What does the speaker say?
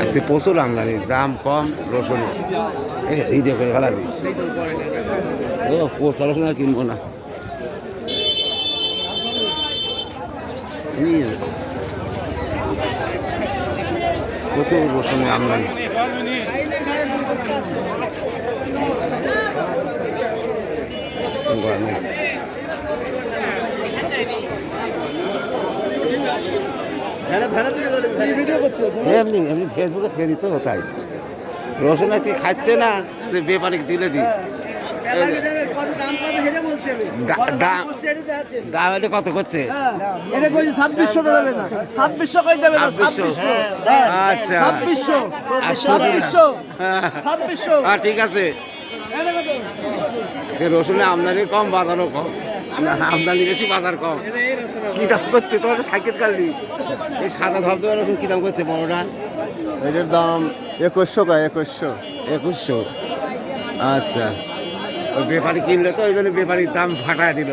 আজকে প্রচুর আমদানি, দাম কম, রসুন ভিডিও করে ফেলা দিই ও পোষা রসুন আর কিনবো না। প্রচুর রসুনের আমদানি। গরমে এমনি এমনি ফেসবুকে ছেড়ে দিত তাই। রসুন আজকে খাচ্ছে না যে ব্যাপারে দিলে দিই দাম এটা কত করছে? এটা কইছে ছাব্বিশশো দেবে না। ছাব্বিশশো কই দেবে না? 2600 হ্যাঁ। আচ্ছা। ছাব্বিশশো। আর শুধু- ছাব্বিশশো। হ্যাঁ। ছাব্বিশশো। হ্যাঁ ঠিক আছে? এ রসুনের আমদানি কম বাজারও কম। আমদানি বেশি বাজার কম। কি দাম করছে? তোমার সাইকেল কালি এই সাদা ধবধবা রসুন কি দাম করছে বড়টা এটার দাম একুশশো কয় একুশশো। একুশশো? আচ্ছা। ওই বেপারি কিনলে তো ওই জন্য বেপারির দাম ফাটায় দিল।